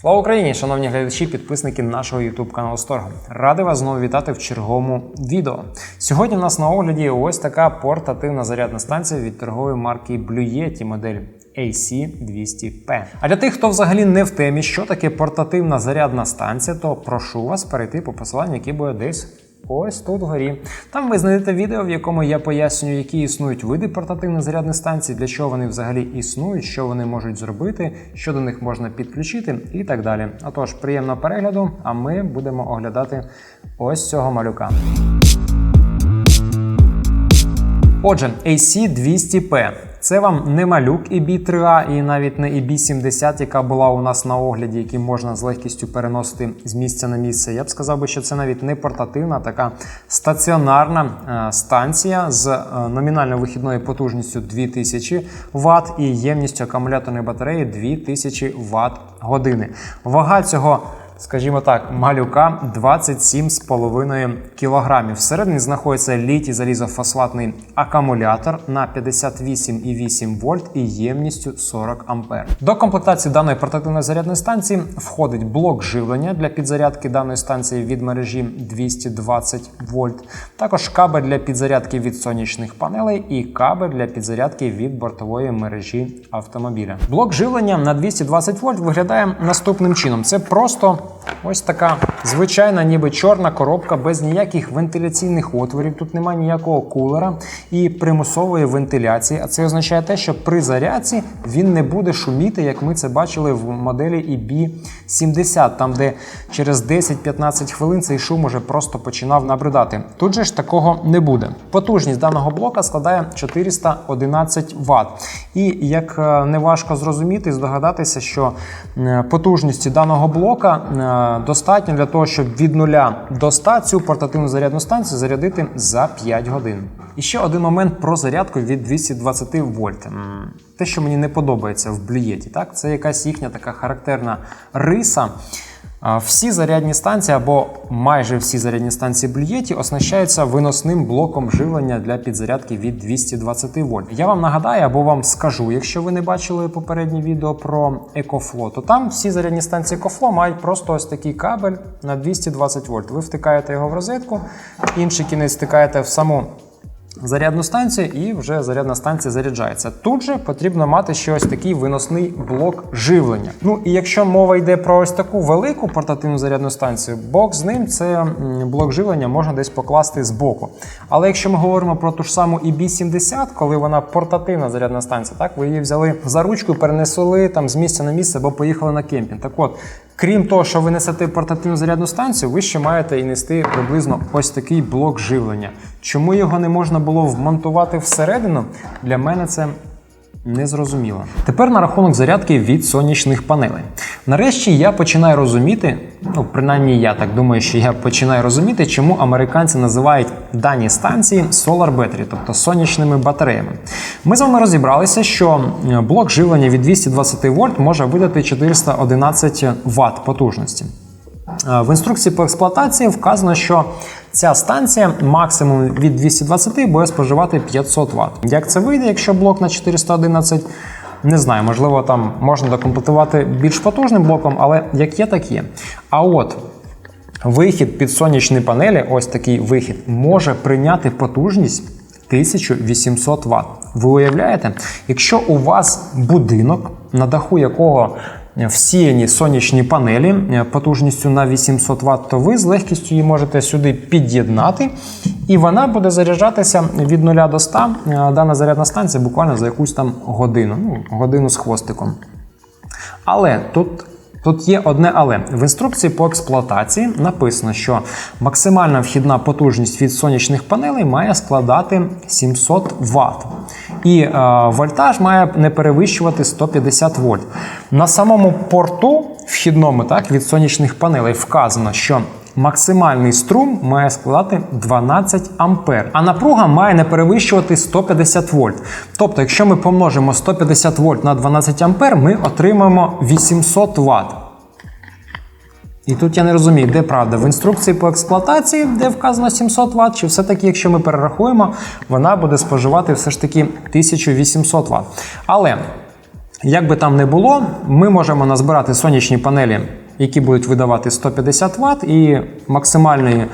Слава Україні, шановні глядачі, підписники нашого YouTube каналу Сторгом. Радий вас знову вітати в черговому відео. Сьогодні в нас на огляді ось така портативна зарядна станція від торгової марки Blue Yeti модель AC200P. А для тих, хто взагалі не в темі, що таке портативна зарядна станція, то прошу вас перейти по посиланню, яке буде десь. Ось тут вгорі. Там ви знайдете відео, в якому я пояснюю, які існують види портативних зарядних станцій, для чого вони взагалі існують, що вони можуть зробити, що до них можна підключити і так далі. Отож, приємного перегляду, а ми будемо оглядати ось цього малюка. Отже, AC200P. Це вам не малюк EB3A і навіть не EB70, яка була у нас на огляді, які можна з легкістю переносити з місця на місце. Я б сказав би, що це навіть не портативна, така стаціонарна е, станція з е, номінальною вихідною потужністю 2000 Вт і ємністю акумуляторної батареї 2000 Вт години. Вага цього скажімо так, малюка 27,5 кг. Всередині знаходиться літій залізофосфатний акумулятор на 58,8 вольт і ємністю 40 А. До комплектації даної портативної зарядної станції входить блок живлення для підзарядки даної станції від мережі 220 вольт, також кабель для підзарядки від сонячних панелей і кабель для підзарядки від бортової мережі автомобіля. Блок живлення на 220 вольт виглядає наступним чином: це просто Ось така звичайна, ніби чорна коробка без ніяких вентиляційних отворів. Тут немає ніякого кулера і примусової вентиляції. А це означає те, що при зарядці він не буде шуміти, як ми це бачили в моделі EB70, там де через 10-15 хвилин цей шум уже просто починав набридати. Тут же ж такого не буде. Потужність даного блока складає 411 Вт. І як е, неважко зрозуміти, здогадатися, що е, потужності даного блока достатньо для того, щоб від 0 до 100 цю портативну зарядну станцію зарядити за 5 годин. І ще один момент про зарядку від 220 вольт. Те, що мені не подобається в блієті, так це якась їхня така характерна риса. Всі зарядні станції або майже всі зарядні станції блюєті оснащаються виносним блоком живлення для підзарядки від 220 вольт. Я вам нагадаю або вам скажу, якщо ви не бачили попереднє відео про EcoFlow, то там всі зарядні станції EcoFlow мають просто ось такий кабель на 220 вольт. Ви втикаєте його в розетку, інший кінець втикаєте в саму зарядну станцію, і вже зарядна станція заряджається. Тут же потрібно мати ще ось такий виносний блок живлення. Ну і якщо мова йде про ось таку велику портативну зарядну станцію, бок з ним це блок живлення можна десь покласти з боку. Але якщо ми говоримо про ту ж саму EB70, коли вона портативна зарядна станція, так ви її взяли за ручку, перенесли там з місця на місце або поїхали на кемпінг. Так от. Крім того, що ви несете портативну зарядну станцію, ви ще маєте і нести приблизно ось такий блок живлення. Чому його не можна було вмонтувати всередину? Для мене це незрозуміло. Тепер на рахунок зарядки від сонячних панелей. Нарешті я починаю розуміти, ну принаймні я так думаю, що я починаю розуміти, чому американці називають дані станції Solar Battery, тобто сонячними батареями. Ми з вами розібралися, що е, блок живлення від 220 вольт може видати 411 Вт потужності. Е, В інструкції по експлуатації вказано, що ця станція максимум від 220 буде споживати 500 Вт. Як це вийде, якщо блок на 411? Не знаю, можливо, там можна докомплектувати більш потужним блоком, але як є, так є. А от вихід під сонячні панелі, ось такий вихід, може прийняти потужність 1800 Вт. Ви уявляєте, якщо у вас будинок, на даху якого всіяні сонячні панелі е, потужністю на 800 Вт, то ви з легкістю її можете сюди під'єднати, і вона буде заряджатися від 0 до 100. Е, Дана зарядна станція буквально за якусь там годину, ну, годину з хвостиком. Але тут. Тут є одне але. В інструкції по експлуатації написано, що максимальна вхідна потужність від сонячних панелей має складати 700 Вт. І е, вольтаж має не перевищувати 150 вольт. На самому порту вхідному так, від сонячних панелей вказано, що максимальний струм має складати 12 ампер, а напруга має не перевищувати 150 вольт. Тобто, якщо ми помножимо 150 вольт на 12 ампер, ми отримаємо 800 Вт. І тут я не розумію, де правда в інструкції по експлуатації, де вказано 700 Вт, чи все-таки, якщо ми перерахуємо, вона буде споживати все ж таки 1800 Вт. Але Як би там не було, ми можемо назбирати сонячні панелі, які будуть видавати 150 Вт, і максимальний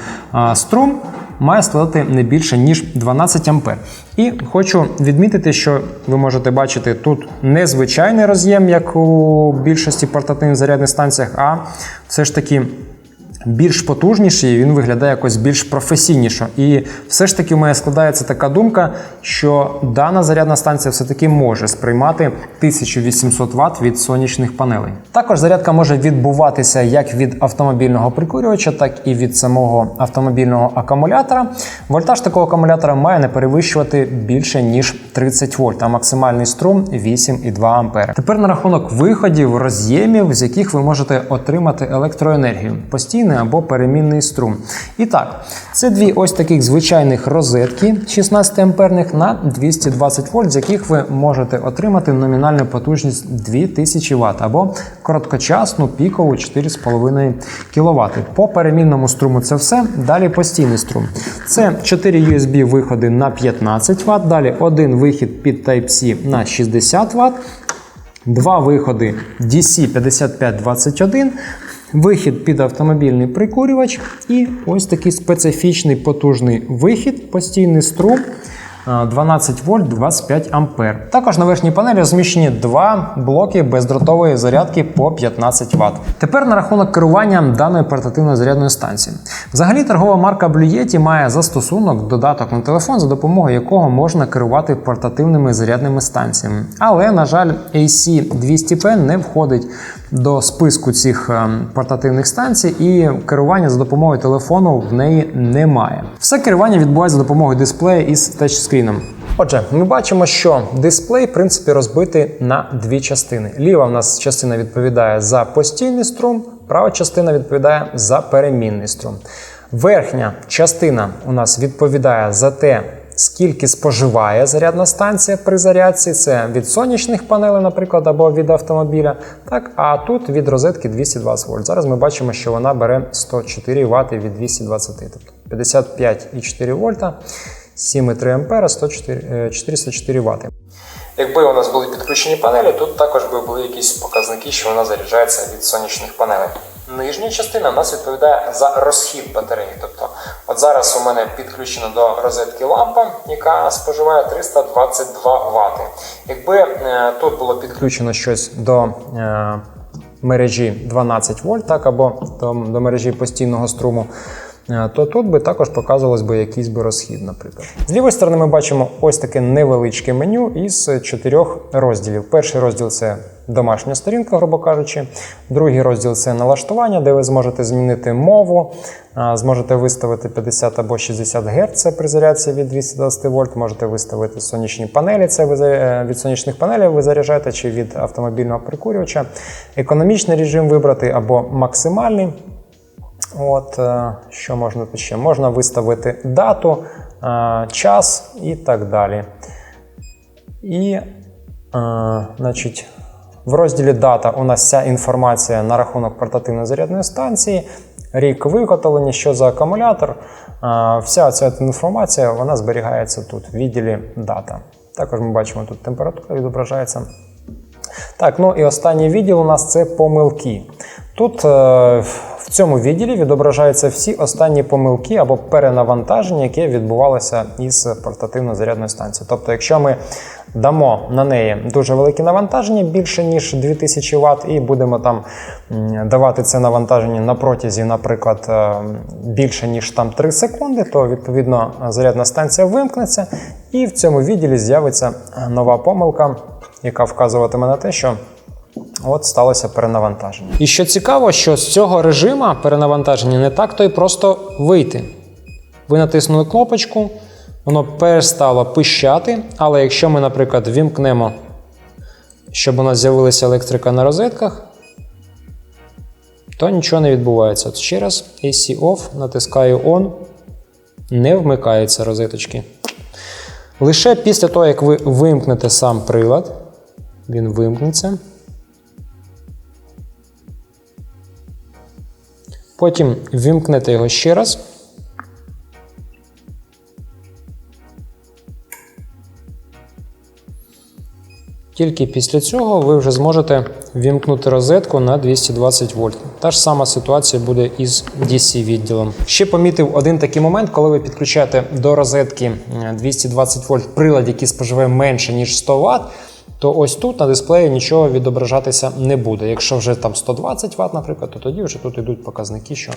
струм має складати не більше ніж 12 А. І хочу відмітити, що ви можете бачити тут незвичайний роз'єм, як у більшості портативних зарядних станціях, а все ж таки більш потужніший, він виглядає якось більш професійніше. І все ж таки у мене складається така думка, що дана зарядна станція все-таки може сприймати 1800 Вт від сонячних панелей. Також зарядка може відбуватися як від автомобільного прикурювача, так і від самого автомобільного акумулятора. Вольтаж такого акумулятора має не перевищувати більше ніж 30 вольт, а максимальний струм 8,2 А. Тепер на рахунок виходів роз'ємів, з яких ви можете отримати електроенергію. Постійний або перемінний струм. І так, це дві ось таких звичайних розетки 16 амперних на 220 вольт, з яких ви можете отримати номінальну потужність 2000 Вт або короткочасну пікову 4,5 кВт. По перемінному струму це все. Далі постійний струм. Це 4 USB виходи на 15 Вт, далі один вихід під Type-C на 60 Вт. Два виходи DC 5521, вихід під автомобільний прикурювач і ось такий специфічний потужний вихід, постійний струм. А, 12 вольт 25 ампер. Також на верхній панелі розміщені два блоки бездротової зарядки по 15 Вт. Тепер на рахунок керування даної портативної зарядної станції. Взагалі торгова марка Yeti має застосунок, додаток на телефон, за допомогою якого можна керувати портативними зарядними станціями. Але, на жаль, AC200P не входить до списку цих е, портативних станцій, і керування за допомогою телефону в неї немає. Все керування відбувається за допомогою дисплея із тачскріном. Отже, ми бачимо, що дисплей в принципі розбитий на дві частини. Ліва в нас частина відповідає за постійний струм, права частина відповідає за перемінний струм. Верхня частина у нас відповідає за те, скільки споживає зарядна станція при зарядці. Це від сонячних панелей, наприклад, або від автомобіля. Так, а тут від розетки 220 вольт. Зараз ми бачимо, що вона бере 104 Вт від 220, тобто 55,4 вольта, 7,3 ампера, 104, е, 404 Вт. Якби у нас були підключені панелі, тут також би були якісь показники, що вона заряджається від сонячних панелей. Нижня частина у нас відповідає за розхід батареї. Тобто, от зараз у мене підключена до розетки лампа, яка споживає 322 Вт. Якби е, тут було підключено щось до е, мережі 12 вольт, так, або до, мережі постійного струму, то тут би також показувалось би якийсь би розхід, наприклад. З лівої сторони ми бачимо ось таке невеличке меню із чотирьох розділів. Перший розділ це домашня сторінка, грубо кажучи. Другий розділ це налаштування, де ви зможете змінити мову, зможете виставити 50 або 60 Гц це зарядці від 220 вольт. Можете виставити сонячні панелі. Це е, від сонячних панелей ви заряджаєте чи від автомобільного прикурювача. Економічний режим вибрати або максимальний. От, е, що можна ще? Можна виставити дату, е, час і так далі. І, е, значить, в розділі дата у нас вся інформація на рахунок портативної зарядної станції, рік виготовлення, що за акумулятор. Вся ця інформація вона зберігається тут, в відділі дата. Також ми бачимо тут температура відображається. Так, ну і останній відділ у нас це помилки. Тут в цьому відділі відображаються всі останні помилки або перенавантаження, яке відбувалося із портативною зарядною станцією. Тобто, якщо ми дамо на неї дуже велике навантаження, більше ніж 2000 Вт, і будемо там давати це навантаження на протязі, наприклад, е, більше ніж там 3 секунди, то відповідно зарядна станція вимкнеться, і в цьому відділі з'явиться нова помилка, яка вказуватиме на те, що От сталося перенавантаження. І що цікаво, що з цього режиму перенавантаження не так то й просто вийти. Ви натиснули кнопочку, воно перестало пищати, але якщо ми, наприклад, вімкнемо, щоб у нас з'явилася електрика на розетках, то нічого не відбувається. От ще раз AC OFF, натискаю ON, не вмикаються розеточки. Лише після того, як ви вимкнете сам прилад, він вимкнеться. Потім вімкнете його ще раз. Тільки після цього ви вже зможете вімкнути розетку на 220 вольт. Та ж сама ситуація буде із DC відділом. Ще помітив один такий момент, коли ви підключаєте до розетки е, 220 вольт прилад, який споживає менше ніж 100 Вт, то ось тут на дисплеї нічого відображатися не буде. Якщо вже там 120 Вт, наприклад, то тоді вже тут йдуть показники, що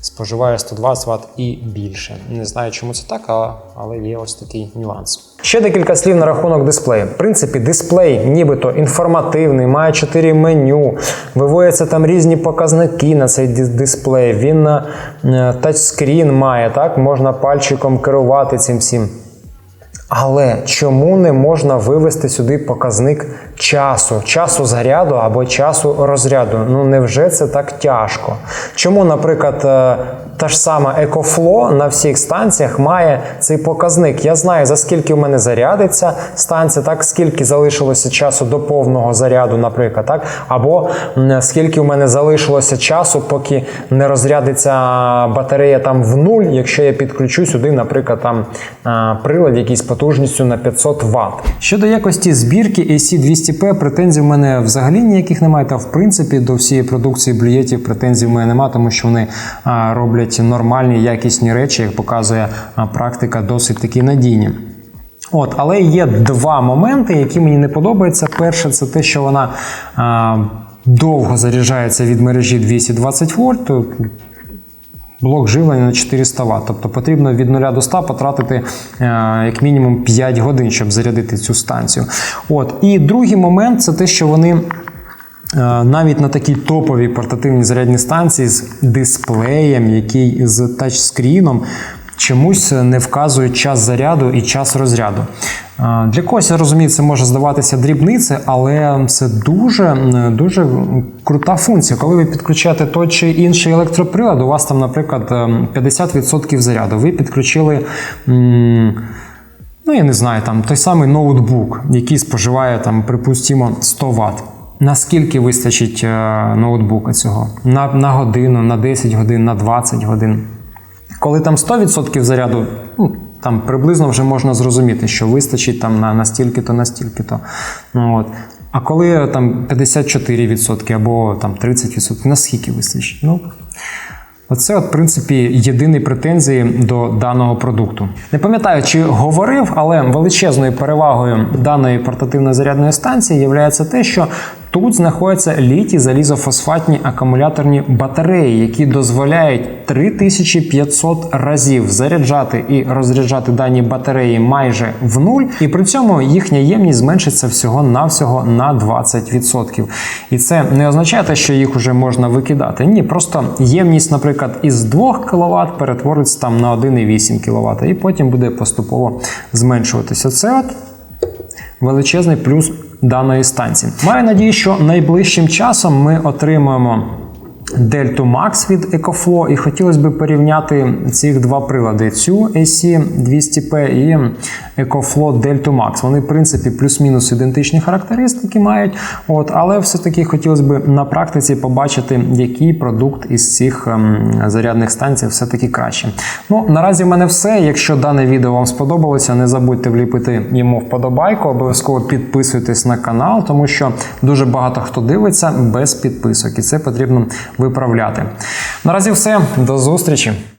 споживає 120 Вт і більше. Не знаю, чому це так, але є ось такий нюанс. Ще декілька слів на рахунок дисплею. В принципі, дисплей нібито інформативний, має 4 меню, виводяться там різні показники на цей дис- дисплей. Він на е, тачскрін має, так, можна пальчиком керувати цим всім. Але чому не можна вивести сюди показник часу, часу заряду або часу розряду? Ну невже це так тяжко? Чому, наприклад, е, та ж сама EcoFlow на всіх станціях має цей показник? Я знаю, за скільки в мене зарядиться станція, так скільки залишилося часу до повного заряду, наприклад, так, або скільки в мене залишилося часу, поки не розрядиться батарея там в нуль, якщо я підключу сюди, наприклад, там прилад якийсь потужністю на 500 Вт. Щодо якості збірки AC200P, претензій в мене взагалі ніяких немає. Та в принципі до всієї продукції блюєтів претензій в мене немає, тому що вони роблять нормальні якісні речі, як показує практика, досить такі надійні. От, але є два моменти, які мені не подобаються. Перше, це те, що вона довго заряджається від мережі 220 вольт. Блок живлення на 400 Вт. Тобто потрібно від 0 до 100 потратити е, як мінімум 5 годин, щоб зарядити цю станцію. От. І другий момент це те, що вони. е, Навіть на такій топовій портативній зарядній станції з дисплеєм, який з тачскріном, чомусь не вказують час заряду і час розряду. Для когось я розумію, це може здаватися дрібниці, але це дуже, дуже крута функція. Коли ви підключаєте той чи інший електроприлад, у вас там, наприклад, ем, 50% заряду. Ви підключили. Ну, я не знаю, там той самий ноутбук, який споживає, там, припустимо, 100 Вт. Наскільки вистачить е, ноутбука цього? На, на годину, на 10 годин, на 20 годин. Коли там 100% заряду, ну, там приблизно вже можна зрозуміти, що вистачить там на, на стільки-то, на стільки-то. Ну, от. А коли там 54% або там 30%, наскільки вистачить? Ну, Оце, от, в принципі, єдині претензії до даного продукту. Не пам'ятаю, чи говорив, але величезною перевагою даної портативної зарядної станції є те, що тут знаходяться літі залізофосфатні акумуляторні батареї, які дозволяють 3500 разів заряджати і розряджати дані батареї майже в нуль, і при цьому їхня ємність зменшиться всього-навсього на 20%. І це не означає, те, що їх вже можна викидати. Ні, просто ємність, наприклад, із 2 кВт перетвориться там на 1,8 кВт, і потім буде поступово зменшуватися. Це от величезний плюс даної станції. Маю надію, що найближчим часом ми отримаємо. Delta Max від EcoFlow, і хотілося б порівняти ці два прилади: цю AC 200P і EcoFlow Delta Max. Вони, в принципі, плюс-мінус ідентичні характеристики мають. От, але все-таки хотілося б на практиці побачити, який продукт із цих ем, зарядних станцій все-таки краще. Ну, наразі в мене все. Якщо дане відео вам сподобалося, не забудьте вліпити йому вподобайку. Обов'язково підписуйтесь на канал, тому що дуже багато хто дивиться без підписок, і це потрібно виправляти. Наразі все, до зустрічі!